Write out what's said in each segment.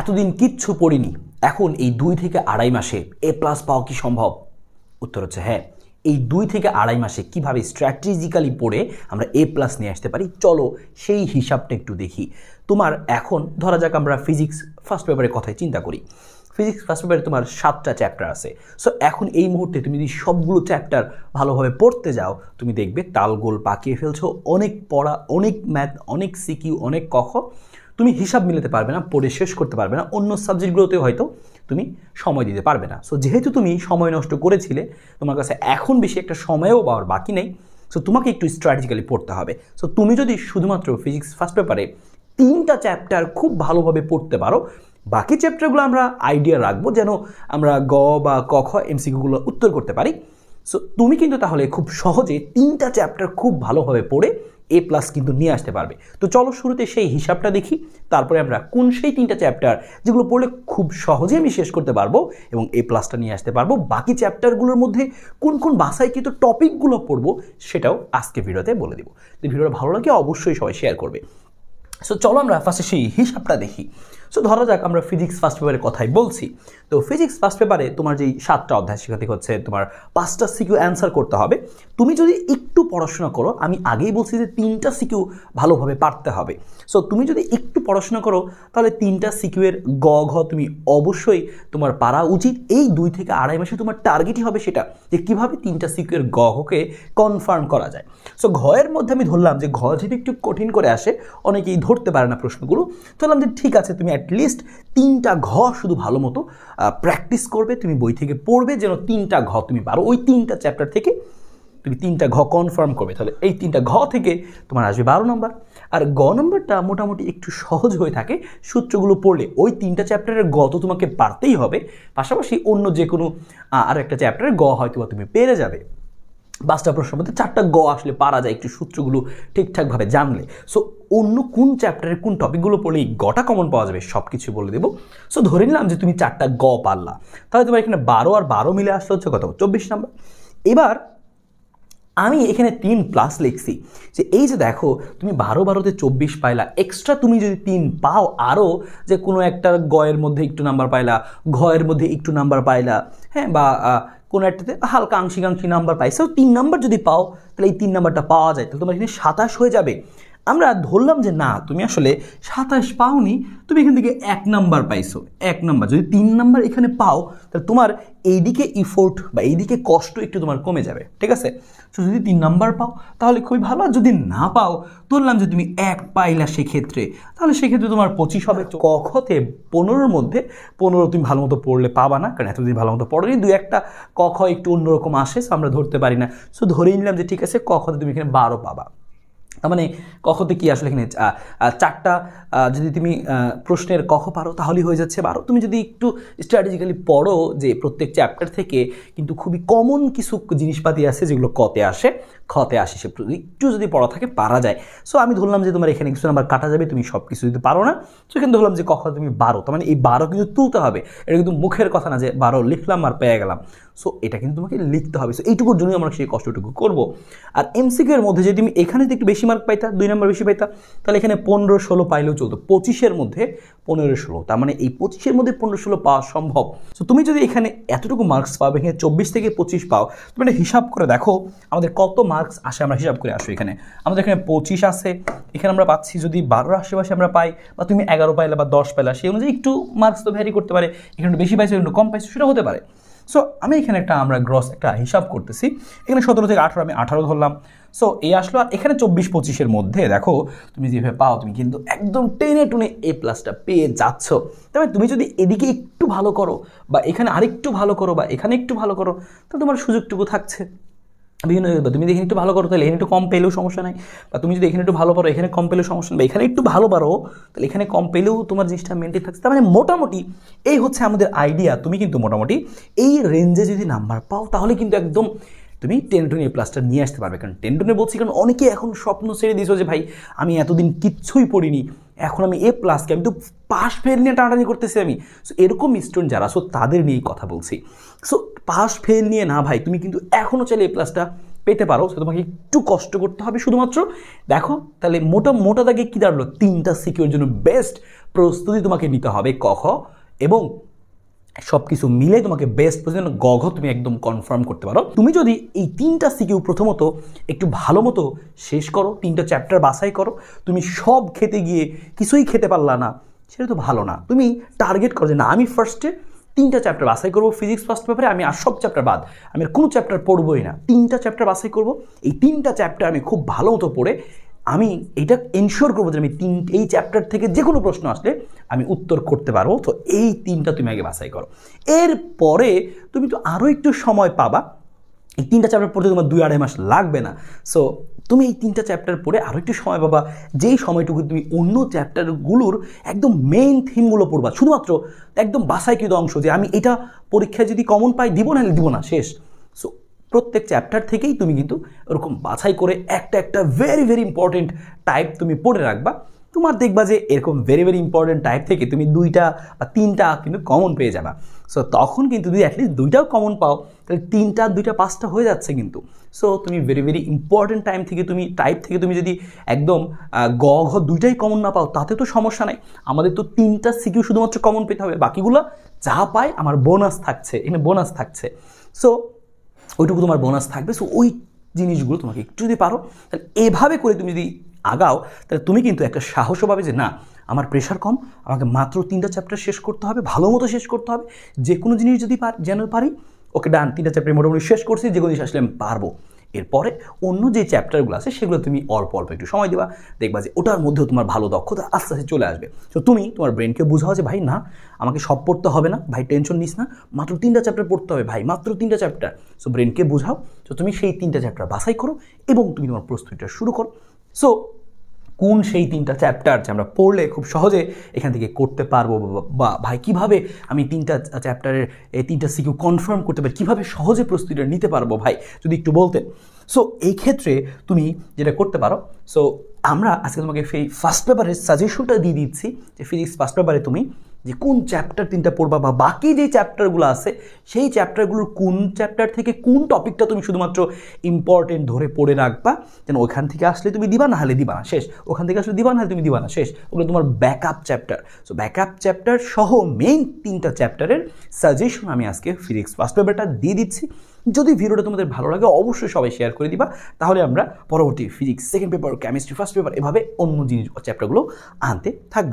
এতদিন কিচ্ছু পড়িনি। এখন এই দুই থেকে আড়াই মাসে এ প্লাস পাওয়া কি সম্ভব? উত্তর হচ্ছে হ্যাঁ। এই দুই থেকে আড়াই মাসে কীভাবে স্ট্র্যাটেজিক্যালি পড়ে আমরা এ প্লাস নিয়ে আসতে পারি? চলো সেই হিসাবটা একটু দেখি। তোমার এখন, ধরা যাক আমরা ফিজিক্স ফার্স্ট পেপারের কথাই চিন্তা করি। ফিজিক্স ফার্স্ট পেপারে তোমার সাতটা চ্যাপ্টার আছে। সো এখন এই মুহূর্তে তুমি যদি সবগুলো চ্যাপ্টার ভালোভাবে পড়তে যাও, তুমি দেখবে তালগোল পাকিয়ে ফেলছো, অনেক পড়া, অনেক ম্যাথ অনেক সিকিউ অনেক কখ তুমি হিসাব মিলাতে পারবে না, পড়ে শেষ করতে পারবে না, অন্য সাবজেক্টগুলোতে হয়তো তুমি সময় দিতে পারবে না। সো যেহেতু তুমি সময় নষ্ট করেছিলে, তোমার কাছে এখন বেশি একটা সময়ও পাওয়ার বাকি নেই সো তোমাকে একটু স্ট্র্যাটেজিক্যালি পড়তে হবে। সো তুমি যদি শুধুমাত্র ফিজিক্স ফার্স্ট পেপারে তিনটা চ্যাপ্টার খুব ভালোভাবে পড়তে পারো, বাকি চ্যাপ্টারগুলো আমরা আইডিয়া রাখব যেন আমরা গ বা ক, খ এমসিকিউগুলো উত্তর করতে পারি। সো তুমি কিন্তু তাহলে খুব সহজে তিনটা চ্যাপ্টার খুব ভালোভাবে পড়ে এ প্লাস কিন্তু নিয়ে আসতে পারবে। তো চলো শুরুতে সেই হিসাবটা দেখি, তারপরে আমরা কোন সেই তিনটা চ্যাপ্টার যেগুলো পড়লে খুব সহজে আমি শেষ করতে পারব এবং এ প্লাসটা নিয়ে আসতে পারব। বাকি চ্যাপ্টারগুলোর মধ্যে কোন কোন বাসায় কিন্তু টপিকগুলো পড়ব সেটাও আজকে ভিডিওতে বলে দিব। তো ভিডিওটা ভালো লাগে অবশ্যই সবাই শেয়ার করবে। সো চলো আমরা ফার্স্টে সেই হিসাবটা দেখি। সো ধরা যাক আমরা ফিজিক্স ফার্স্ট পেপারের কথাই বলছি। তো ফিজিক্স ফার্স্ট পেপারে তোমার যেই সাতটা অধ্যায় সেখান হচ্ছে, তোমার পাঁচটা সিকিউ অ্যান্সার করতে হবে। তুমি যদি একটু পড়াশোনা করো, আমি আগেই বলছি যে তিনটা সিকিউ ভালোভাবে পারতে হবে। সো তুমি যদি একটু পড়াশোনা করো, তাহলে তিনটা সিকিউয়ের গ, ঘ তুমি অবশ্যই তোমার পারা উচিত। এই দুই থেকে আড়াই মাসে তোমার টার্গেটই হবে সেটা, যে কীভাবে তিনটা সিকিউয়ের গ ঘকে কনফার্ম করা যায়। সো ঘয়ের মধ্যে আমি ধরলাম যে ঘ যদি একটু কঠিন করে আসে, অনেকেই ধরতে পারে না প্রশ্নগুলো। ধরলাম যে ঠিক আছে, তুমি অ্যাটলিস্ট তিনটা ঘ শুধু ভালো মতো প্র্যাকটিস করবে, তুমি বই থেকে পড়বে, যেন তিনটা ঘ তুমি পারো। ওই তিনটা চ্যাপ্টার থেকে তুমি তিনটা ঘ কনফার্ম করবে। তাহলে এই তিনটা ঘ থেকে তোমার আসবে বারো নম্বর আর গ নম্বরটা মোটামুটি একটু সহজ হয়ে থাকে সূত্রগুলো পড়লে। ওই তিনটা চ্যাপ্টারের গ তো তোমাকে পারতেই হবে। পাশাপাশি অন্য যে কোনো আর একটা চ্যাপ্টারের গ হয়তো তুমি পেরে যাবে। পাঁচটা প্রশ্নের মধ্যে চারটা গ আসলে পারা যায় একটু সূত্রগুলো ঠিকঠাকভাবে জানলে। সো অন্য কোন চ্যাপ্টারের কোন টপিকগুলো পড়লে এই গটা কমন পাওয়া যাবে সব কিছু বলে দেবো। সো ধরে নিলাম যে তুমি চারটা গ পারলা। তাহলে তোমার এখানে বারো আর বারো মিলে আসতে হচ্ছে কত? চব্বিশ নাম্বার। এবার আমি এখানে তিন প্লাস লিখছি। যে এই যে দেখো, তুমি বারো বারোতে চব্বিশ পাইলা। এক্সট্রা তুমি যদি তিন পাও আরও যে কোনো একটা গয়ের মধ্যে একটু নাম্বার পাইলা ঘয়ের মধ্যে একটু নাম্বার পাইলা হ্যাঁ বা কোনো একটাতে হালকা আংশিকাংশী নাম্বার পাইছো তিন নাম্বার যদি পাও, তাহলে এই তিন নাম্বারটা পাওয়া যায়। তাহলে তোমার এখানে সাতাশ হয়ে যাবে। আমরা ধরলাম যে না, তুমি আসলে সাতাশ পাওনি, তুমি এখান থেকে এক নাম্বার পাইছো, এক নাম্বার। যদি তিন নাম্বার এখানে পাও, তাহলে তোমার এইদিকে ইফোর্ট বা এইদিকে কষ্ট একটু তোমার কমে যাবে, ঠিক আছে? তো যদি তিন নাম্বার পাও, তাহলে খুবই ভালো। আর যদি না পাও, ধরলাম যে তুমি এক পাইলা সেক্ষেত্রে, তাহলে সেক্ষেত্রে তোমার পঁচিশ হবে। কখতে পনেরোর মধ্যে, পনেরো তুমি ভালো মতো পড়লে পাবা না, কারণ এতদিন ভালো মতো পড়োনি, দু একটা কখ একটু অন্যরকম আসে সো আমরা ধরতে পারি না। সো ধরেই নিলাম যে ঠিক আছে কখতে তুমি এখানে বারো পাবা। মানে কখতে কি আসলে এখানে চারটা যদি তুমি প্রশ্নের কখ পারো তাহলেই হয়ে যাচ্ছে। বারো তুমি যদি একটু স্ট্র্যাটেজিক্যালি পড়ো যে প্রত্যেক চ্যাপ্টার থেকে কিন্তু খুবই কমন কিছু জিনিসপাতি আছে যেগুলো কতে আসে, খতে আসে, সে একটু যদি পড়া থাকে পারা যায়। সো আমি ধরলাম যে তোমার এখানে কিছু নাম্বার কাটা যাবে, তুমি সব কিছু যদি পারো না তো এখানে ধরলাম যে কখন তুমি বারো, তার মানে এই বারো কিন্তু তুলতে হবে। এটা কিন্তু মুখের কথা না যে বারো লিখলাম আর পেয়ে গেলাম। সো এটা কিন্তু তোমাকে লিখতে হবে। সো এইটুকুর জন্যই আমরা সেই কষ্টটুকু করব। আর এমসিকিউ এর মধ্যে যদি তুমি এখানে একটু বেশি মার্ক পাইতা, দুই নম্বর বেশি পাইতা, তাহলে এখানে পনেরো ষোলো পাইলেও চলতো। পঁচিশের মধ্যে পনেরো ষোলো। তার মানে এই পঁচিশের মধ্যে পনেরো ষোলো পাওয়া সম্ভব। সো তুমি যদি এখানে এতটুকু মার্কস পাও, এখানে চব্বিশ থেকে পঁচিশ পাও, তুমি এটা হিসাব করে দেখো, আমাদের কত মার্কস আসে আমরা হিসাব করে আসো এখানে। আমাদের এখানে পঁচিশ আছে। এখানে আমরা পাচ্ছি যদি বারোর আশেপাশে আমরা পাই, বা তুমি এগারো পাইলা বা দশ পাইলা, সেই অনুযায়ী একটু মার্কস তো ভ্যারি করতে পারে। এখানে বেশি পাইছো, একটু কম পাইছো, সেটা হতে পারে। সো আমি এখানে একটা আমরা গ্রস একটা হিসাব করতেছি। এখানে সতেরো থেকে আঠারো আমি আঠারো ধরলাম। সো এই আসলো আর এখানে চব্বিশ পঁচিশের মধ্যে দেখো, তুমি যেভাবে পাও, তুমি কিন্তু একদম টেনে টুনে এ প্লাসটা পেয়ে যাচ্ছ। তবে তুমি যদি এদিকে একটু ভালো করো বা এখানে আরেকটু ভালো করো বা এখানে একটু ভালো করো, তাহলে তোমার সুযোগটুকু থাকছে। বিভিন্ন তুমি যদি এখানে একটু ভালো করো, তাহলে এখানে একটু কম পেলেও সমস্যা নাই। বা তুমি যদি এখানে একটু ভালো পারো, এখানে কম পেলেও সমস্যা নেই। এখানে একটু ভালো পারো, তাহলে এখানে কম পেলেও তোমার জিনিসটা মেনটেন থাকছে। তার মানে মোটামুটি এই হচ্ছে আমাদের আইডিয়া তুমি কিন্তু মোটামুটি এই রেঞ্জে যদি নাম্বার পাও, তাহলে কিন্তু একদম তুমি টেন টুন এ প্লাসটা নিয়ে আসতে পারবে। কারণ টেন টুনে বলছি, কারণ অনেকে এখন স্বপ্ন ছেড়ে দিয়েছ যে, ভাই, আমি এতদিন কিচ্ছুই পড়িনি। এখন আমি এ প্লাসকে আমি তো পাস ফেল নিয়ে টানাটানি করতেছি আমি। সো এরকম স্টুডেন্ট যারা সো তাদের নিয়েই কথা বলছি। সো পাস ফেল নিয়ে না ভাই, তুমি কিন্তু এখনও চাইলে এ প্লাসটা পেতে পারো। সে তোমাকে একটু কষ্ট করতে হবে শুধুমাত্র। দেখো, তাহলে মোটা মোটা দাগে কী দাঁড়াল? তিনটা সিকিউর জন্য বেস্ট প্রস্তুতি তোমাকে নিতে হবে কখ এবং সব কিছু মিলে তোমাকে বেস্ট পজিশন গঘ, তুমি একদম কনফার্ম করতে পারো। তুমি যদি এই তিনটা সিকিউ প্রথমত একটু ভালো মতো শেষ করো, তিনটা চ্যাপ্টার বাছাই করো, তুমি সব খেতে গিয়ে কিছুই খেতে পারলা না, সেটা তো ভালো না। তুমি টার্গেট করো যে না, আমি ফার্স্টে তিনটা চ্যাপ্টার বাছাই করব ফিজিক্স ফার্স্ট পেপারে আমি আর সব চ্যাপ্টার বাদ। আমি কোনো চ্যাপ্টার পড়বোই না। তিনটা চ্যাপ্টার বাছাই করব, এই তিনটা চ্যাপ্টার আমি খুব ভালো মতো পড়ে, আমি এটা এনশিওর করব যে আমি তিন, এই চ্যাপ্টার থেকে যে কোনো প্রশ্ন আসলে আমি উত্তর করতে পারব। তো এই তিনটা তুমি আগে বাছাই করো। এরপরে তুমি তো আরও একটু সময় পাবা। এই তিনটা চ্যাপ্টার পড়তে তোমার দুই আড়াই মাস লাগবে না। সো তুমি এই তিনটা চ্যাপ্টার পড়ে আরও একটু সময় পাবা। যেই সময়টুকু তুমি অন্য চ্যাপ্টারগুলোর একদম মেইন থিমগুলো পড়বা। শুধুমাত্র একদম বাসাইকৃত অংশ যে আমি এটা পরীক্ষায় যদি কমন পাই, দিব না দিব না, শেষ। সো প্রত্যেক চ্যাপ্টার থেকেই তুমি কিন্তু ওরকম বাছাই করে একটা একটা ভেরি ভেরি ইম্পর্টেন্ট টাইপ তুমি পড়ে রাখবা। তোমার দেখবা যে এরকম ভেরি ভেরি ইম্পর্টেন্ট টাইপ থেকে তুমি দুইটা বা তিনটা কিন্তু কমন পেয়ে যাবা। সো তখন কিন্তু যদি অ্যাটলিস্ট দুইটাও কমন পাও। তাহলে তিনটা, দুইটা, পাঁচটা হয়ে যাচ্ছে কিন্তু। সো তুমি ভেরি ভেরি ইম্পর্টেন্ট টাইম থেকে তুমি টাইপ থেকে তুমি যদি একদম গ, ঘ দুইটাই কমন না পাও, তাতে তো সমস্যা নাই। আমাদের তো তিনটা সিকিউ শুধুমাত্র কমন পেতে হবে। বাকিগুলো যা পায় আমার বোনাস থাকছে, এখানে বোনাস থাকছে। সো ওইটুকু তোমার বোনাস থাকবে। সো ওই জিনিসগুলো তোমাকে একটু যদি পারো, তাহলে এভাবে করে তুমি যদি আগাও, তাহলে তুমি কিন্তু একটা সাহসও পাবে যে না, আমার প্রেশার কম, আমাকে মাত্র তিনটা চ্যাপ্টার শেষ করতে হবে, ভালো মতো শেষ করতে হবে, যে কোনো জিনিস যদি যেন পারি, ওকে ডান তিনটা চ্যাপ্টার মোটামুটি শেষ করছি, যে কোনো জিনিস আসলে আমি পারব। এরপরে অন্য যে চ্যাপ্টারগুলো আছে, সেগুলো তুমি অল্প অল্প একটু সময় দেবা, দেখবা যে ওটার মধ্যেও তোমার ভালো দক্ষতা আস্তে আস্তে চলে আসবে। তো তুমি তোমার ব্রেনকে বোঝাও যে, ভাই, না, আমাকে সব পড়তে হবে না, ভাই টেনশন নিস না, মাত্র তিনটা চ্যাপ্টার পড়তে হবে, ভাই, মাত্র তিনটা চ্যাপ্টার সো ব্রেনকে বোঝাও, তো তুমি সেই তিনটা চ্যাপ্টার বাছাই করো এবং তুমি তোমার প্রস্তুতিটা শুরু করো। সো কোন সেই তিনটা চ্যাপ্টার যে আমরা পড়লে খুব সহজে এখান থেকে করতে পারব বা- ভাই কীভাবে আমি তিনটা চ্যাপ্টারের এই তিনটা সিকিউ কনফার্ম করতে পারি, কীভাবে সহজে প্রস্তুতিটা নিতে পারব ভাই? যদি একটু বলতেন। সো এই ক্ষেত্রে তুমি যেটা করতে পারো সো আমরা আজকে তোমাকে সেই ফার্স্ট পেপারের সাজেশনটা দিয়ে দিচ্ছি যে ফিজিক্স ফার্স্ট পেপারে তুমি যে কোন চ্যাপ্টার তিনটা পড়বা বা বাকি যে চ্যাপ্টারগুলো আছে, সেই চ্যাপ্টারগুলোর কোন চ্যাপ্টার থেকে কোন টপিকটা তুমি শুধুমাত্র ইম্পর্টেন্ট ধরে পড়ে রাখবা? যেন ওখান থেকে আসলে তুমি দিবা, না হলে দিবা না। শেষ। ওখান থেকে আসলে দিবা, না হলে তুমি দিবা না। শেষ। ওগুলো তোমার backup chapter so backup chapter সহ মেইন তিনটা চ্যাপ্টারের সাজেশন আমি আজকে ফিজিক্স ফার্স্ট পেপারটা দিয়ে দিচ্ছি। যদি ভিডিওটা তোমাদের ভালো লাগে, অবশ্যই সবাই শেয়ার করে দিবা। তাহলে আমরা পরবর্তী physics second paper chemistry first paper এভাবে অন্য জিনিস চ্যাপ্টারগুলো আনতে থাকব।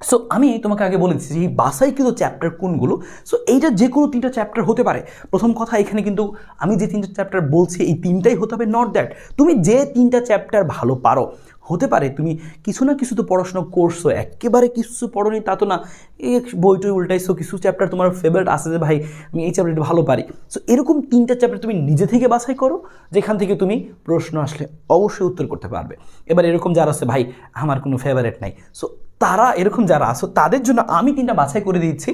সো আমি তোমাকে আগে বলে দিচ্ছি যে এই বাসাইকৃত চ্যাপ্টার কোনগুলো? সো এইটা যে কোনো তিনটা চ্যাপ্টার হতে পারে। প্রথম কথা, এখানে কিন্তু আমি যে তিনটা চ্যাপ্টার বলছি, এই তিনটাই হতে হবে নট দ্যাট তুমি যে তিনটা চ্যাপ্টার ভালো পারো, হতে পারে তুমি কিছু না কিছু তো পড়াশোনা করছ, একেবারে কিছু পড়োনি তা তো না। এই বই টই উল্টাইছো, কিছু চ্যাপ্টার তোমার ফেভারিট আছে যে, ভাই, আমি এই চ্যাপ্টারটা ভালো পারি। সো এরকম তিনটা চ্যাপ্টার তুমি নিজে থেকে বাছাই করো, যেখান থেকে তুমি প্রশ্ন আসলে অবশ্যই উত্তর করতে পারবে। এবার এরকম যারা আছে, ভাই, আমার কোনো ফেভারিট নাই। সো তারা এরকম যারা আসো তাদের জন্য আমি তিনটা বাছাই করে দিচ্ছি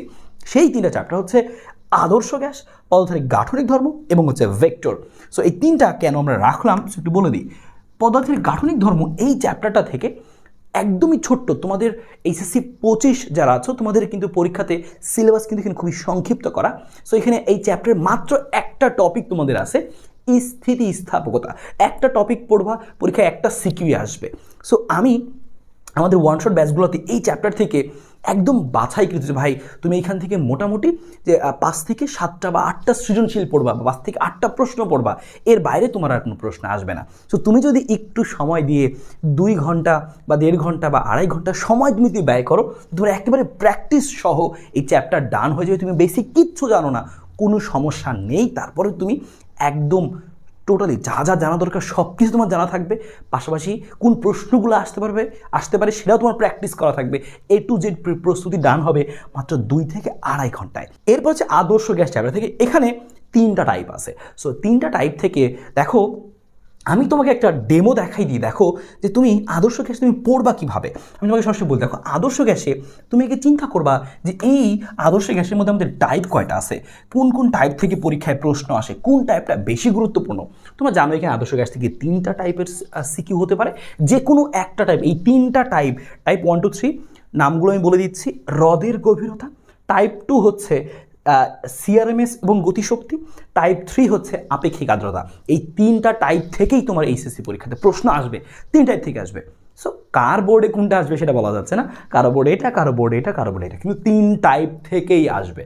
সেই তিনটা চ্যাপ্টার হচ্ছে আদর্শ গ্যাস, পদার্থের গাঠনিক ধর্ম এবং হচ্ছে ভেক্টর সো এই তিনটা কেন আমরা রাখলাম একটু বলে দিই। পদার্থের গাঠনিক ধর্ম এই চ্যাপ্টারটা থেকে একদমই ছোট্ট। তোমাদের এইচএসসি পঁচিশ যারা আছো, তোমাদের কিন্তু পরীক্ষাতে সিলেবাস কিন্তু এখানে খুবই সংক্ষিপ্ত করা। সো এখানে এই চ্যাপ্টারের মাত্র একটা টপিক তোমাদের আছে স্থিতি স্থাপকতা একটা টপিক পড়বা, পরীক্ষায় একটা সিকিউই আসবে। সো আমি আমাদের ওয়ান শট ব্যাচগুলোতে এই চ্যাপ্টার থেকে একদম বাছাইকৃত যে, ভাই, তুমি এইখান থেকে মোটামুটি যে পাঁচ থেকে সাতটা বা আটটা সৃজনশীল পড়বা বা পাঁচ থেকে আটটা প্রশ্ন পড়বা, এর বাইরে তোমার আর কোনো প্রশ্ন আসবে না। তো তুমি যদি একটু সময় দিয়ে দুই ঘণ্টা বা দেড় ঘণ্টা বা আড়াই ঘণ্টা সময় তুমি ব্যয় করো তোমার একেবারে প্র্যাকটিস সহ এই চ্যাপ্টার ডান হয়ে যাবে। তুমি বেসিক কিচ্ছু জানো না, কোনো সমস্যা নেই। তারপরে তুমি একদম টোটালি যা যা জানা দরকার সব কিছু তোমার জানা থাকবে। পাশাপাশি কোন প্রশ্নগুলো আসতে পারবে, আসতে পারে, সেটাও তোমার প্র্যাকটিস করা থাকবে। এ টু জেড প্রস্তুতি ডান হবে মাত্র দুই থেকে আড়াই ঘন্টায়। এরপর হচ্ছে আদর্শ গ্যাস চ্যাপ্টার থেকে এখানে তিনটা টাইপ আছে। সো তিনটা টাইপ থেকে দেখো আমি তোমাকে একটা ডেমো দেখাই দিই, দেখো, যে তুমি আদর্শ গ্যাস তুমি পড়বা কীভাবে? আমি তোমাকে সরাসরি বলতে দেখো, আদর্শ গ্যাসে তুমি একে চিন্তা করবা যে এই আদর্শ গ্যাসের মধ্যে আমাদের টাইপ কয়টা আছে? কোন কোন টাইপ থেকে পরীক্ষায় প্রশ্ন আসে? কোন টাইপটা বেশি গুরুত্বপূর্ণ? তোমরা জানো এখানে আদর্শ গ্যাস থেকে তিনটা টাইপের সিকিউ হতে পারে। যে কোনো একটা টাইপ এই তিনটা type type one two three নামগুলো আমি বলে দিচ্ছি। হ্রদের গভীরতা। টাইপ টু হচ্ছে সিআরএমএস এবং গতিশক্তি টাইপ থ্রি হচ্ছে আপেক্ষিক আর্দ্রতা। এই তিনটা টাইপ থেকেই তোমার এইচএসসি পরীক্ষাতে প্রশ্ন আসবে, তিন টাইপ থেকে আসবে। সো কার বোর্ডে কোনটা আসবে সেটা বলা যাচ্ছে না। কারও বোর্ডে এটা, কারও বোর্ডে এটা, কারও বোর্ডে এটা। কিন্তু তিন টাইপ থেকেই আসবে।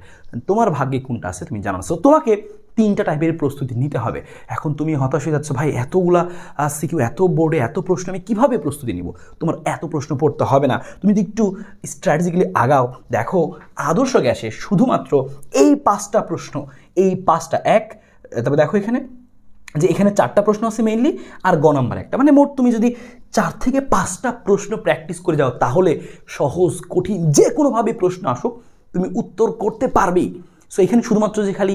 তোমার ভাগ্যে কোনটা আছে তুমি জানো সো তোমাকে তিনটা টাইপের প্রস্তুতি নিতে হবে। এখন তুমি হতাশ হয়ে যাচ্ছ, ভাই, এতগুলা সিকিউ এত বোর্ডে এত প্রশ্ন, আমি কীভাবে প্রস্তুতি নিব? তোমার এত প্রশ্ন পড়তে হবে না। তুমি যদি একটু স্ট্র্যাটেজিক্যালি আগাও, দেখো আদর্শ গ্যাসে শুধুমাত্র এই পাঁচটা প্রশ্ন, এই পাঁচটা এক তবে দেখো এখানে, যে এখানে চারটা প্রশ্ন আছে মেইনলি আর গ নাম্বার একটা। মানে মোট তুমি যদি চার থেকে পাঁচটা প্রশ্ন প্র্যাকটিস করে যাও, তাহলে সহজ, কঠিন যে কোনোভাবে প্রশ্ন আসুক, তুমি উত্তর করতে পারবেই। সো এখানে শুধুমাত্র যে খালি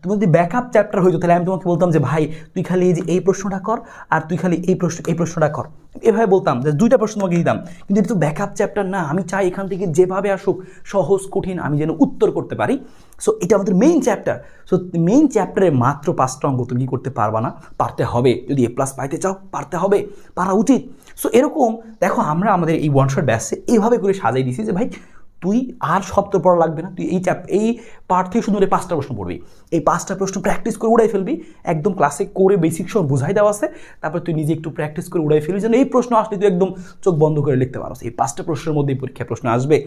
তুমি যদি ব্যাকআপ চ্যাপ্টার হইতো, তাহলে আমি তোমাকে বলতাম যে, ভাই, তুই খালি এই যে এই প্রশ্নটা কর আর তুই খালি এই প্রশ্ন, এই প্রশ্নটা কর। এভাবে বলতাম যে দুইটা প্রশ্ন তোমাকে দিতাম। কিন্তু এটা তো ব্যাকআপ চ্যাপ্টার না, আমি চাই এখান থেকে যেভাবে আসুক, সহজ, কঠিন, আমি যেন উত্তর করতে পারি। সো এটা আমাদের মেইন চ্যাপ্টার সো মেইন চ্যাপ্টারে মাত্র পাঁচটা অঙ্ক তুমি করতে পারবা না, পারতে হবে। যদি এ প্লাস পাইতে চাও, পারতে হবে, পারা উচিত। সো এরকম, দেখো, আমরা আমাদের এই ওয়ান শট ব্যাসে এইভাবে করে সাজাই দিছি যে, ভাই তুই আর শব্দ পড়া লাগবে না। তুই এই চ্যাপ এই পার্ট থেকে শুধু পাঁচটা প্রশ্ন পড়বি। এই পাঁচটা প্রশ্ন প্র্যাকটিস করে উড়াই ফেলবি। একদম ক্লাসে করে বেসিক সব বুঝাই দেওয়া আছে। তারপর তুই নিজে একটু প্র্যাকটিস করে উড়াই ফেলবি। যেন এই প্রশ্ন আসলে তুই একদম চোখ বন্ধ করে লিখতে পারো এই পাঁচটা প্রশ্নের মধ্যেই পরীক্ষায় প্রশ্ন আসবে।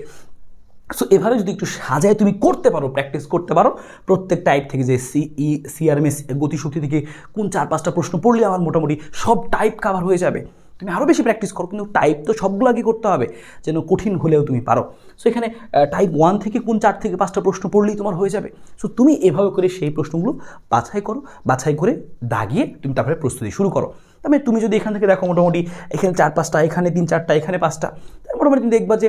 সো এভাবে যদি একটু সাজায় তুমি করতে পারো প্র্যাকটিস করতে পারো, প্রত্যেক টাইপ থেকে যে সিই সিআরএমএস গতিশক্তি থেকে কোন চার পাঁচটা প্রশ্ন পড়লে আমার মোটামুটি সব টাইপ কাভার হয়ে যাবে। তুমি আরও বেশি প্র্যাকটিস করো, কিন্তু টাইপ তো সবগুলো আগে করতে হবে, যেন কঠিন হলেও তুমি পারো। সো এখানে টাইপ ওয়ান থেকে কোন চার থেকে পাঁচটা প্রশ্ন পড়লেই তোমার হয়ে যাবে। সো তুমি এভাবে করে সেই প্রশ্নগুলো বাছাই করো, বাছাই করে দাগিয়ে তুমি তারপরে প্রস্তুতি শুরু করো। তবে তুমি যদি এখান থেকে দেখো মোটামুটি এখানে চার পাঁচটা, এখানে তিন চারটা, এখানে পাঁচটা মোটামুটি তুমি দেখবা যে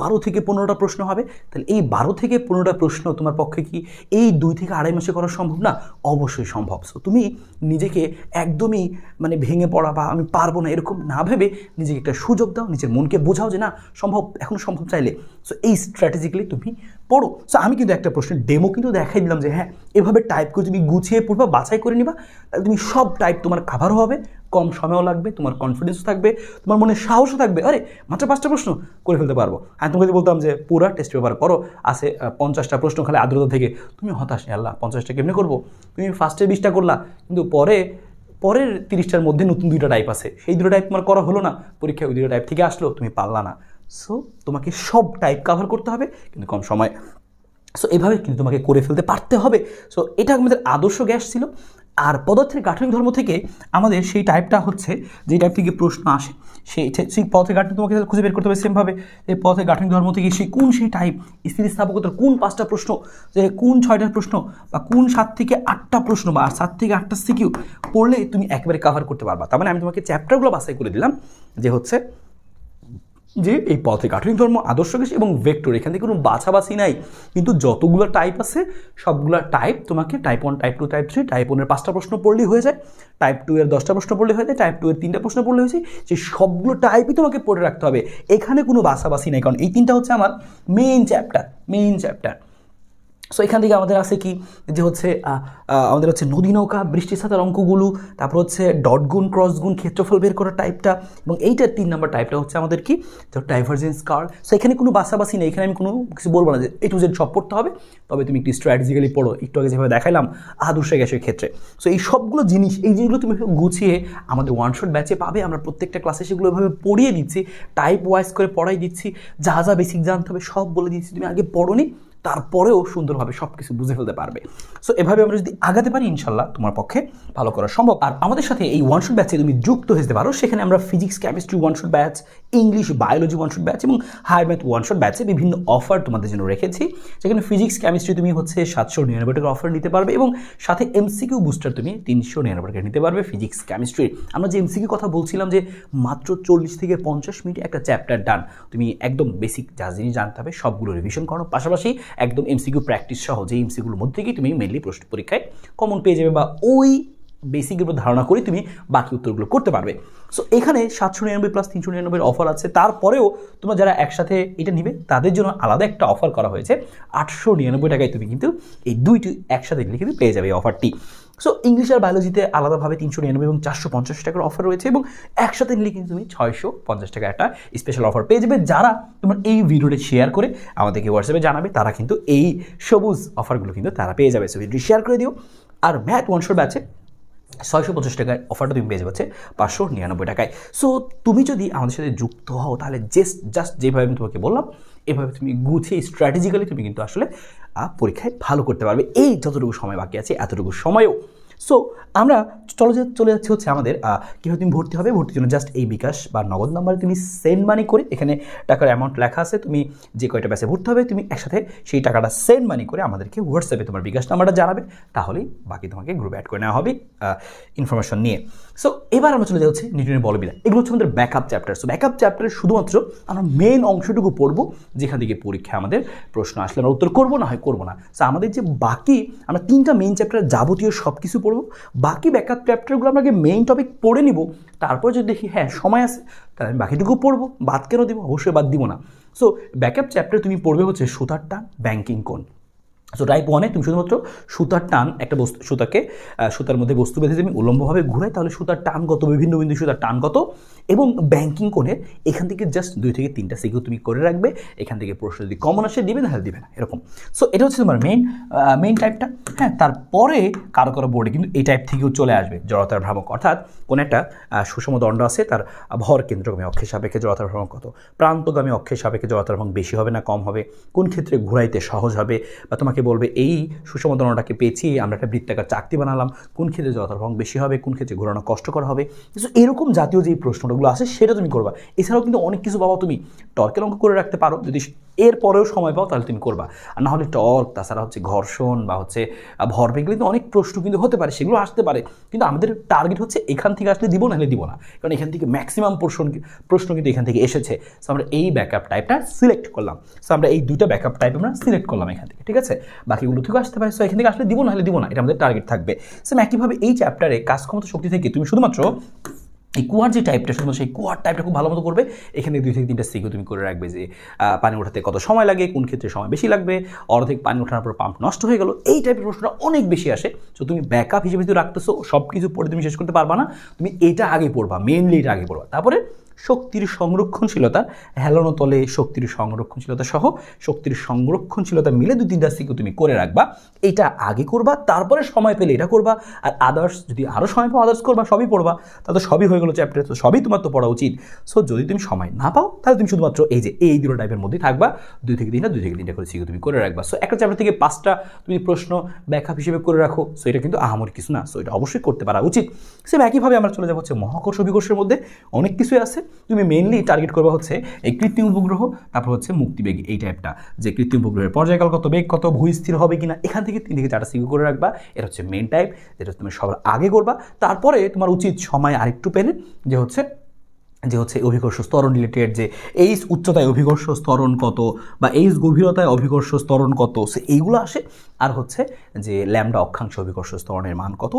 বারো থেকে পনেরোটা প্রশ্ন হবে। তাহলে এই বারো থেকে পনেরোটা প্রশ্ন তোমার পক্ষে কি এই দুই থেকে আড়াই মাসে করা সম্ভব? না, অবশ্যই সম্ভব। সো তুমি নিজেকে একদমই মানে ভেঙে পড়া বা আমি পারব না এরকম না ভেবে নিজেকে একটা সুযোগ দাও, নিজের মনকে বোঝাও যে, না, সম্ভব, এখন সম্ভব চাইলে। সো এই স্ট্র্যাটেজিক্যালি তুমি পড়ো। সো আমি কিন্তু একটা প্রশ্নের ডেমো কিন্তু দেখাই দিলাম যে হ্যাঁ এভাবে টাইপ করে তুমি গুছিয়ে পড়বা বাছাই করে নিবা তাহলে তুমি সব টাইপ তোমার কাভারও হবে কম সময়ও লাগবে তোমার কনফিডেন্সও থাকবে তোমার মনে সাহসও থাকবে। আরে মাত্র পাঁচটা প্রশ্ন করে ফেলতে পারব। আর তোমাকে বলতাম যে পুরা টেস্ট পেপার করো আহ, পঞ্চাশটা প্রশ্ন খালি আর্দ্রতা থেকে তুমি হতাশ এ আল্লাহ পঞ্চাশটা কেমনি করব? তুমি ফার্স্টে বিশটা করলা কিন্তু পরে পরের তিরিশটার মধ্যে নতুন দুইটা টাইপ আছে। সেই দুটো টাইপ তোমার করা হলো না পরীক্ষায় ওই দুটো টাইপ থেকে আসলো তুমি পারলা না। সো তোমাকে সব টাইপ কাভার করতে হবে, কিন্তু কম সময়। সো এভাবে কিন্তু তোমাকে করে ফেলতে পারতে হবে। সো এটা আমাদের আদর্শ গ্যাস ছিল। আর পদার্থের গাঠনিক ধর্ম থেকে আমাদের সেই টাইপটা হচ্ছে, যে টাইপ থেকে প্রশ্ন আসে, সেই সেই পথের গাঠনিক তোমাকে খুঁজে বের করতে হবে সেমভাবে। এই পথের গাঠনিক ধর্ম থেকে সেই কোন সেই টাইপ স্থিতিস্থাপকতার কোন পাঁচটা প্রশ্ন, যে কোন ছয়টা প্রশ্ন, বা কোন সাত থেকে আটটা প্রশ্ন, বা সাত থেকে আটটা সিকিউ পড়লে তুমি একেবারে কাভার করতে পারবা। তার মানে আমি তোমাকে চ্যাপ্টারগুলো বাছাই করে দিলাম, যে হচ্ছে যে এই পথে গাঠনিক ধর্ম, আদর্শ গ্যাস এবং ভেক্টর এখান থেকে কোনো বাছাবাছি নাই। কিন্তু যতগুলো টাইপ আছে, সবগুলো টাইপ তোমাকে type one type two type three type ওয়ানের পাঁচটা প্রশ্ন পড়লেই হয়ে যায় টাইপ টু এর দশটা প্রশ্ন পড়লে হয়ে যায় টাইপ টু এর তিনটা প্রশ্ন পড়লে হয়েছে যে সবগুলো টাইপই তোমাকে পড়ে রাখতে হবে। এখানে কোনো বাছাবাছি নাই, কারণ এই তিনটা হচ্ছে আমার main chapter main chapter so এখান থেকে আমাদের আছে কি? যে হচ্ছে আমাদের হচ্ছে নদী নৌকা, বৃষ্টির সাথে অঙ্কগুলো, তারপর হচ্ছে ডট গুণ, ক্রস গুণ, ক্ষেত্রফল বের করার টাইপটা এবং এইটার তিন নম্বর টাইপটা হচ্ছে আমাদের কি? ডাইভার্জেন্স কার সো এখানে কোনো বাসাবাসি নেই, এখানে আমি কোনো কিছু বলব না যে এ টু জেড সব পড়তে হবে। তবে তুমি একটু স্ট্র্যাটেজিক্যালি পড়ো, একটু আগে যেভাবে দেখাইলাম আদর্শ গ্যাসের ক্ষেত্রে। সো এই সবগুলো জিনিস, এই জিনিসগুলো তুমি গুছিয়ে আমাদের ওয়ান শট ব্যাচে পাবে। আমরা প্রত্যেকটা ক্লাসে সেগুলো এভাবে পড়িয়ে দিচ্ছি টাইপ ওয়াইজ করে পড়াই দিচ্ছি, যা যা বেসিক জানতে হবে সব বলে দিচ্ছি। তুমি আগে পড়োনি তারপরেও সুন্দরভাবে সব কিছু বুঝে ফেলতে পারবে। সো এভাবে আমরা যদি আগাতে পারি, ইনশাল্লাহ তোমার পক্ষে ভালো করা সম্ভব। আর আমাদের সাথে এই ওয়ান শট ব্যাচে তুমি যুক্ত যেতে পারো। সেখানে আমরা physics chemistry one shot batch English biology one shot batch এবং হায়ার ম্যাথ ওয়ান শট ব্যাচে বিভিন্ন অফার তোমাদের জন্য রেখেছি। যেখানে ফিজিক্স কেমিস্ট্রি তুমি হচ্ছে সাতশো নিরানব্বই টাকার অফার নিতে পারবে এবং সাথে এমসিকিউ বুস্টার তুমি তিনশো নিরানব্বই টাকা নিতে পারবে ফিজিক্স কেমিস্ট্রি আমরা যে এমসিকিউ কথা বলছিলাম যে মাত্র চল্লিশ থেকে পঞ্চাশ মিনিটে একটা চ্যাপ্টার ডান তুমি একদম বেসিক যা জিনিস জানতে হবে, সবগুলো রিভিশন করো। পাশাপাশি একদম এমসিকিউ প্র্যাকটিস সহ যে এমসিগুলোর মধ্যে থেকেই তুমি মেনলি প্রশ্ন পরীক্ষায় কমন পেয়ে যাবে বা ওই বেসিকের উপর ধারণা করে তুমি বাকি উত্তরগুলো করতে পারবে। সো এখানে সাতশো নিরানব্বই প্লাস তিনশো নিরানব্বইয়ের অফার আছে। তারপরেও তোমরা যারা একসাথে এটা নিবে, তাদের জন্য আলাদা একটা অফার করা হয়েছে। আটশো নিরানব্বই টাকায় তুমি কিন্তু এই দুইটি একসাথে নিলে কিন্তু পেয়ে যাবে অফারটি সো ইংলিশ আর বায়োলজিতে আলাদাভাবে তিনশো নিরানব্বই এবং চারশো পঞ্চাশ টাকার অফার রয়েছে এবং একসাথে নিলে কিন্তু তুমি ছয়শো পঞ্চাশ টাকা একটা স্পেশাল অফার পেয়ে যাবে। যারা তোমার এই ভিডিওটা শেয়ার করে আমাদেরকে হোয়াটসঅ্যাপে জানাবে, তারা কিন্তু এই সবুজ অফারগুলো কিন্তু তারা পেয়ে যাবে। সো ভিডিওটি শেয়ার করে দিও। আর ম্যাথ ওয়ানশোর ব্যাচে ছয়শো পঞ্চাশ টাকায় অফারটা তুমি পেয়ে যাচ্ছে পাঁচশো নিরানব্বই টাকায়। সো তুমি যদি আমাদের সাথে যুক্ত হও, তাহলে জাস্ট জাস্ট যেভাবে আমি তোমাকে বললাম, এভাবে তুমি গুছিয়ে স্ট্র্যাটেজিক্যালি তুমি কিন্তু আসলে পরীক্ষায় ভালো করতে পারবে। এই যতটুকু সময় বাকি আছে এতটুকু সময়ও। সো আমরা চলে চলে যাচ্ছে হচ্ছে আমাদের কীভাবে তুমি ভর্তি হবে, ভর্তির জন্য জাস্ট এই বিকাশ বা নগদ নাম্বারে তুমি সেন্ড মানি করে, এখানে টাকার অ্যামাউন্ট লেখা আছে, তুমি যে কয়টা ব্যাচে ভর্তি হবে, তুমি একসাথে সেই টাকাটা সেন্ড মানি করে আমাদেরকে হোয়াটসঅ্যাপে তোমার বিকাশ নাম্বারটা জানাবে, তাহলেই বাকি তোমাকে গ্রুপে অ্যাড করে নেওয়া হবে ইনফরমেশন নিয়ে। সো এবার আমরা চলে যাচ্ছি নিউটনের বলবিদ্যা এগুলো হচ্ছে আমাদের ব্যাকআপ চ্যাপ্টার সো ব্যাকআপ চ্যাপ্টারে শুধুমাত্র আমরা মেন অংশটুকু পড়ব, যেখান থেকে পরীক্ষা আমাদের প্রশ্ন আসলে আমরা উত্তর করব, না হয় করব না। সো আমাদের যে বাকি আমরা তিনটা মেইন চ্যাপ্টার যাবতীয় সব কিছু পড়ব বাকি ব্যাকআপ চ্যাপ্টারগুলো আমরা আগে মেইন টপিক পড়ে নিব। তারপর যদি দেখি হ্যাঁ সময় আছে, তাহলে আমি বাকিটুকু পড়ব। বাদ কেন দেবো? অবশ্যই বাদ দিব না। সো ব্যাকআপ চ্যাপ্টার তুমি পড়বে হচ্ছে সুতারটা ব্যাঙ্কিং কোন সো টাইপ ওয়ানে তুমি শুধুমাত্র সুতার টান একটা বস্তু, সুতাকে সুতার মধ্যে বস্তু বেঁধে আমি উলম্বভাবে ঘুরাই তাহলে সুতার টান কত, বিভিন্ন বিন্দু সুতার টান কত, এবং ব্যাংকিং কোণের এখান থেকে জাস্ট দুই থেকে তিনটা সিকিউ তুমি করে রাখবে, এখান থেকে প্রশ্ন যদি কমন আসে, দিবে না দিবে না, এরকম। সো এটা হচ্ছে তোমার মেইন মেইন টাইপটা হ্যাঁ তারপরে কারও কারও বোর্ডে কিন্তু এই টাইপ থেকেও চলে আসবে, জড়তার ভ্রামক। অর্থাৎ কোনো একটা সুষম দণ্ড আছে, তার ভর কেন্দ্রগামী অক্ষের সাপেক্ষে জড়তার ভ্রামক কত? প্রান্তগামী অক্ষের সাপেক্ষে জড়তার ভ্রামক বেশি হবে না, কম হবে? কোন ক্ষেত্রে ঘুরাইতে সহজ হবে? বা তোমাকে বলবে, এই সুষম দণ্ডটাকে পেঁচিয়ে আমরা একটা বৃত্তাকার চাকরি বানালাম। কোন ক্ষেত্রে ভ্রামক বেশি হবে, কোন ক্ষেত্রে ঘোরানো কষ্টকর হবে? কিন্তু এরকম জাতীয় যে প্রশ্নগুলো আছে, সেটা তুমি করবা। এছাড়াও কিন্তু অনেক কিছু বাবা তুমি। টর্কের অঙ্ক করে রাখতে পারো। যদি এর পরেও সময় পাও, তাহলে তুমি করবা। আর না হলে টর্ক তাছাড়া হচ্ছে ঘর্ষণ বা হচ্ছে ভরবেগ কিন্তু অনেক প্রশ্ন কিন্তু হতে পারে, সেগুলো আসতে পারে। কিন্তু আমাদের টার্গেট হচ্ছে এখান থেকে আসলে দিব নাহলে দিব না। কারণ এখান থেকে ম্যাক্সিমাম প্রশ্ন প্রশ্ন কিন্তু এখান থেকে এসেছে। সো আমরা এই ব্যাকআপ টাইপটা সিলেক্ট করলাম। সো আমরা এই দুইটা ব্যাকআপ টাইপ আমরা সিলেক্ট করলাম এখান থেকে, ঠিক আছে? বাকিগুলো থেকে আসতে পারে। সো এখান থেকে আসলে দিব না হলে দিব না, এটা আমাদের টার্গেট থাকবে। সেম একইভাবে এই চ্যাপ্টারে কাজ ক্ষমতা শক্তি থেকে তুমি শুধুমাত্র এই কুয়ার যে টাইপটা শুধু সেই কুয়ার টাইপটা খুব ভালো মতো করবে, এখানে দুই থেকে তিনটা সিকিউ তুমি করে রাখবে যে পানি ওঠাতে কত সময় লাগে, কোন ক্ষেত্রে সময় বেশি লাগবে, অর্ধেক পানি ওঠানোর পর পাম্প নষ্ট হয়ে গেল, এই টাইপের প্রশ্নটা অনেক বেশি আসে। তো তুমি ব্যাকআপ হিসেবে যদি রাখতেছো সব কিছু পড়ে তুমি শেষ করতে পারবা না, তুমি এটা আগে পড়বা মেনলি এটা আগে পড়বা। তারপরে শক্তির সংরক্ষণশীলতা হেলানো তলে শক্তির সংরক্ষণশীলতা সহ শক্তির সংরক্ষণশীলতা মিলে দু তিনটা সিকিউ তুমি করে রাখবা। এটা আগে করবা, তারপরে সময় পেলে এটা করবা। আর আদার্স যদি আরও সময় পাও আদার্স করবা, সবই পড়বা। তাহলে তো সবই হয়ে গেলো চ্যাপ্টার তো সবই তোমার তো পড়া উচিত। সো যদি তুমি সময় না পাও, তাহলে তুমি শুধুমাত্র এই যে এই দুটো টাইপের মধ্যেই থাকবা। দুই থেকে তিনটা, দুই থেকে তিনটা করে সিকিউ তুমি করে রাখবা। সো একটা চ্যাপ্টার থেকে পাঁচটা তুমি প্রশ্ন ব্যাখ্যা হিসেবে করে রাখো। সো এটা কিন্তু আহামরি কিছু না। সো এটা অবশ্যই করতে পারা উচিত। সেম একইভাবে আমরা চলে যাব হচ্ছে মহাকর্ষ বিকর্ষের মধ্যে। অনেক কিছুই আছে। তুমি মেইনলি টার্গেট করবে হচ্ছে এই কৃত্রিম উপগ্রহ, তারপর হচ্ছে মুক্তিবেগ এই টাইপটা যে কৃত্রিম উপগ্রহের পর্যায়কাল কত বেগ কত, ভূ স্থির হবে কিনা, এখান থেকে তিন থেকে চারটা সিকিউ করে রাখবা। এটা হচ্ছে মেন টাইপ যেটা তুমি সবার আগে করবা। তারপরে তোমার উচিত সময় আরেকটু পেলে, যে হচ্ছে যে হচ্ছে অভিকর্ষ স্তরণ রিলেটেড যে এইচ উচ্চতায় অভিকর্ষ স্তরণ কত বা এইচ গভীরতায় অভিকর্ষ স্তরণ কত, সে এইগুলো আসে। আর হচ্ছে যে ল্যামডা অক্ষাংশ অভিকর্ষ স্তরণের মান কত?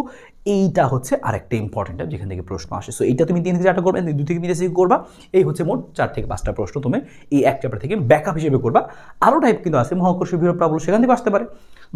এইটা হচ্ছে আরেকটা ইম্পর্টেন্ট যেখান থেকে প্রশ্ন আসে। সো এইটা তুমি তিন থেকে চারটা করবে দুই থেকে তিনটে থেকে করবা। এই হচ্ছে মোট চার থেকে পাঁচটা প্রশ্ন তুমি এই এক চ্যাপ্টার থেকে ব্যাকআপ হিসেবে করবা। আরও টাইপ কিন্তু আছে, মহাকর্ষ বিভব প্রাবল সেখান থেকে আসতে পারে।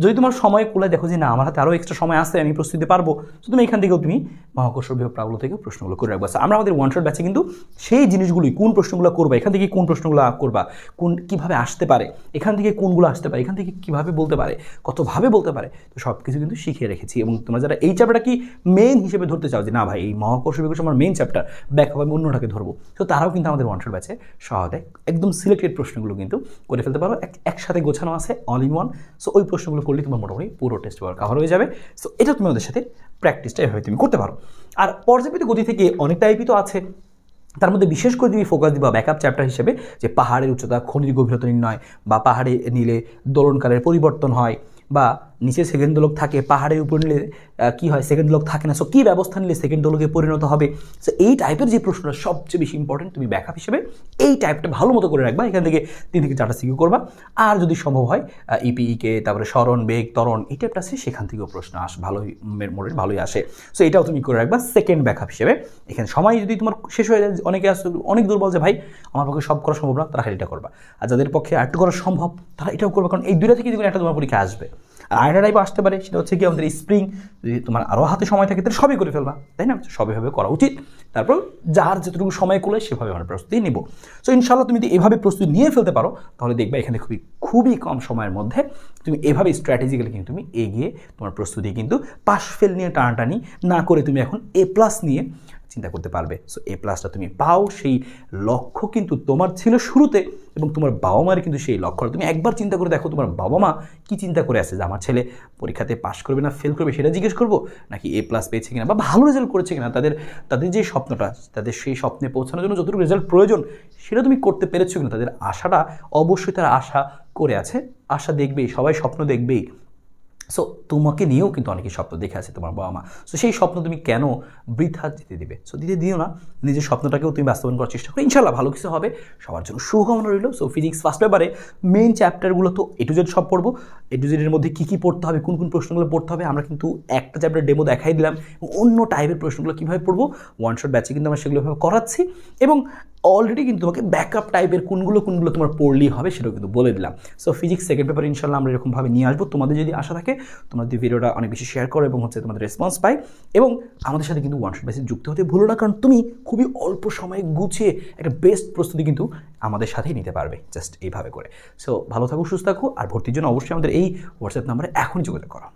যদি তোমার সময় কুলায় দেখো যে না, আমার হাতে আরও এক্সট্রা সময় আছে, আমি প্রস্তুতি পারব। তো তুমি এখান থেকেও তুমি মহাকর্ষ বিভব প্রাবল থেকে প্রশ্নগুলো করে রাখবা। আমরা আমাদের ওয়ান শট ব্যাচে কিন্তু সেই জিনিসগুলোই কোন প্রশ্নগুলো করবা, এখান থেকে কোন প্রশ্নগুলো করবা, কোন কীভাবে আসতে পারে, এখান থেকে কোনগুলো আসতে পারে, এখান থেকে কীভাবে বলতে পারে কতভাবে বলতে পারে, তো সব কিছু কিন্তু শিখিয়ে রেখেছি। এবং তোমরা যারা এই চ্যাপ্টারটা কি মেন হিসেবে ধরতে চাও যে, না ভাই, এই মহাকর্ষ বিকর্ষ আমার মেন চ্যাপ্টার ব্যাক হবে আমি অন্যটাকে ধরবো। তো তারাও কিন্তু আমাদের ওয়ান শট ব্যাচে সহায়তায় একদম সিলেক্টেড প্রশ্নগুলো কিন্তু করে ফেলতে পারো। এক- একসাথে গোছানো আছে অল ইন ওয়ান সো ওই প্রশ্নগুলো করলে তোমার মোটামুটি পুরো টেস্ট পেপার কাভার হয়ে যাবে। সো এটা তুমি ওদের সাথে প্র্যাকটিসটা এভাবে তুমি করতে পারো। আর পর্যাপিত গতি থেকে অনেক টাইপই তো আছে। তার মধ্যে বিশেষ করে তুমি ফোকাস দিবা ব্যাকআপ চ্যাপ্টার হিসেবে, যে পাহাড়ের উচ্চতা খনির গভীরতা নির্ণয় বা পাহাড়ে নিলে দোলনকালের পরিবর্তন হয় বা নিচে সেকেন্ড দোলক থাকে, পাহাড়ের উপর নিলে কি হয়? সেকেন্ড দোলক থাকে না। সো কী ব্যবস্থা নিলে সেকেন্ড দোলকে পরিণত হবে? সো এই টাইপের যে প্রশ্নটা সবচেয়ে বেশি ইম্পর্টেন্ট তুমি ব্যাকআপ হিসেবে এই টাইপটা ভালো মতো করে রাখবা। এখান থেকে তিন থেকে চারটা সিকিউ করবা। আর যদি সম্ভব হয় ইপিইকে তারপরে স্মরণ, বেগ তরণ এই টাইপটা আছে, সেখান থেকেও প্রশ্ন আস, ভালোই মোটের ভালোই আসে। সো এটাও তুমি করে রাখবা সেকেন্ড ব্যাকআপ হিসেবে। এখানে সময় যদি তোমার শেষ হয়ে যায়, অনেকে আসলে অনেক দুর্বল যে, ভাই, আমার পক্ষে সব করা সম্ভব না, তারা এটা করবা। আর যাদের পক্ষে আরেকটু করা সম্ভব, তারা এটাও করবে। কারণ এই দুইটা থেকে যদি একটা তোমার পরীক্ষা আসবে। আর টাইপ আসতে পারে, সেটা হচ্ছে কি আমাদের স্প্রিং যদি তোমার আরও হাতে সময় থাকে, তাহলে সবই করে ফেলবা, তাই না? সবইভাবে করা উচিত। তারপর যার যতটুকু সময় করলে, সেভাবে আমরা প্রস্তুতি নিব। সো ইনশাল্লাহ তুমি যদি এভাবে প্রস্তুতি নিয়ে ফেলতে পারো, তাহলে দেখবে এখানে খুবই খুবই কম সময়ের মধ্যে তুমি এভাবে স্ট্র্যাটেজিক্যালি কিন্তু তুমি এগিয়ে তোমার প্রস্তুতি কিন্তু পাশ ফেল নিয়ে টানাটানি না করে তুমি এখন এ প্লাস নিয়ে চিন্তা করতে পারবে। সো এ প্লাসটা তুমি পাও, সেই লক্ষ্য কিন্তু তোমার ছিল শুরুতে এবং তোমার বাবা মায়ের কিন্তু সেই লক্ষ্য। তুমি একবার চিন্তা করে দেখো তোমার বাবা মা কী চিন্তা করে আছে যে আমার ছেলে পরীক্ষাতে পাশ করবে না ফেল করবে সেটা জিজ্ঞেস করব, নাকি এ প্লাস পেয়েছে কিনা বা ভালো রেজাল্ট করেছে কিনা? তাদের তাদের যে স্বপ্নটা, তাদের সেই স্বপ্নে পৌঁছানোর জন্য যতটুকু রেজাল্ট প্রয়োজন, সেটা তুমি করতে পেরেছ কিনা? তাদের আশাটা, অবশ্যই তারা আশা করে আছে। আশা দেখবেই, সবাই স্বপ্ন দেখবেই। সো তোমাকে নিয়েও কিন্তু অনেকে স্বপ্ন দেখে আছে তোমার বাবা মা। সো সেই স্বপ্ন তুমি কেন বৃথা দিতে দিবে? সো দিতে দিও না। নিজের স্বপ্নটাকেও তুমি বাস্তবায়ন করার চেষ্টা করো। ইনশাল্লাহ ভালো কিছু হবে। সবার জন্য শুভকামনা রইল। সো ফিজিক্স ফার্স্ট পেপারে মেইন চ্যাপ্টারগুলো তো এ টু জেড সব পড়ব। এ টু জেডের মধ্যে কী কী পড়তে হবে, কোন কোন প্রশ্নগুলো পড়তে হবে, আমরা কিন্তু একটা চ্যাপ্টার ডেমো দেখাই দিলাম অন্য টাইপের প্রশ্নগুলো কীভাবে পড়ব ওয়ান শট ব্যাচে কিন্তু আমরা সেগুলো ভাবে করাচ্ছি। এবং অলরেডি কিন্তু তোমাকে ব্যাকআপ টাইপের কোনগুলো কোনগুলো তোমার পড়লেই হবে সেটাও কিন্তু বলে দিলাম। সো ফিজিক্স সেকেন্ড পেপার ইনশাল্লাহ আমরা এরকমভাবে নিয়ে আসব। তোমাদের যদি আশা থাকে তোমরা যদি ভিডিওটা অনেক বেশি শেয়ার করো এবং হচ্ছে তোমাদের রেসপন্স পাই। এবং আমাদের সাথে কিন্তু ওয়ানশট বেসে যুক্ত হতে ভুলো না, কারণ তুমি খুবই অল্প সময়ে গুছিয়ে একটা বেস্ট প্রস্তুতি কিন্তু আমাদের সাথেই নিতে পারবে জাস্ট এইভাবে করে। সো ভালো থাকো, সুস্থ থাকো, আর ভর্তির জন্য অবশ্যই আমাদের এই হোয়াটসঅ্যাপ নাম্বারে এখনই যোগাযোগ করো।